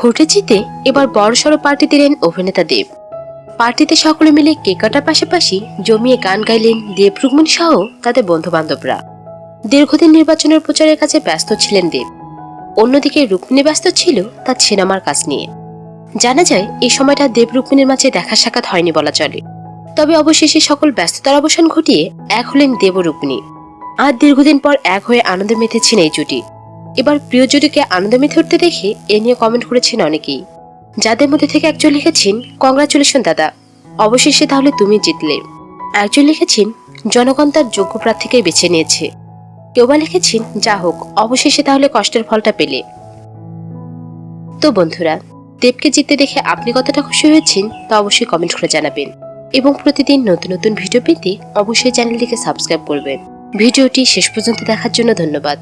ভোটে জিতে এবার বড়সড় পার্টি দিলেন অভিনেতা দেব। পার্টিতে সকলে মিলে কেক কাটার পাশাপাশি জমিয়ে গান গাইলেন দেব রুকমণি সহ তাদের বন্ধু বান্ধবরা দীর্ঘদিন নির্বাচনের প্রচারের কাছে ব্যস্ত ছিলেন দেব। অন্যদিকে রুক্মিণী ব্যস্ত ছিল তার সিনেমার কাজ নিয়ে। জানা যায় এই সময়টা দেব রুক্মিণীর মাঝে দেখা সাক্ষাৎ হয়নি বলা চলে। তবে অবশেষে সকল ব্যস্ততার অবসান ঘটিয়ে এক হলেন দেব রুক্মিণী। আর দীর্ঘদিন পর এক হয়ে আনন্দ মেতেছেন এই জুটি। এবার প্রিয় জুটিকে আনন্দ মেতে উঠতে দেখে এ নিয়ে কমেন্ট করেছেন অনেকেই। যাদের মধ্যে থেকে একজন লিখেছেন কংগ্রাচুলেশন দাদা। অবশেষে তাহলে তুমি জিতলে। একজন লিখেছেন, জনগণ তার যোগ্য প্রার্থীকে বেছে নিয়েছে। কেউ বা লিখেছেন, যা হোক, অবশেষে তাহলে কষ্টের ফলটা পেলে। তো বন্ধুরা, দেবকে জিততে দেখে আপনি কতটা খুশি হয়েছেন, তা অবশ্যই কমেন্ট করে জানাবেন। এবং প্রতিদিন নতুন নতুন ভিডিও পেতে অবশ্যই চ্যানেলটিকে সাবস্ক্রাইব করবেন। ভিডিওটি শেষ পর্যন্ত দেখার জন্য ধন্যবাদ।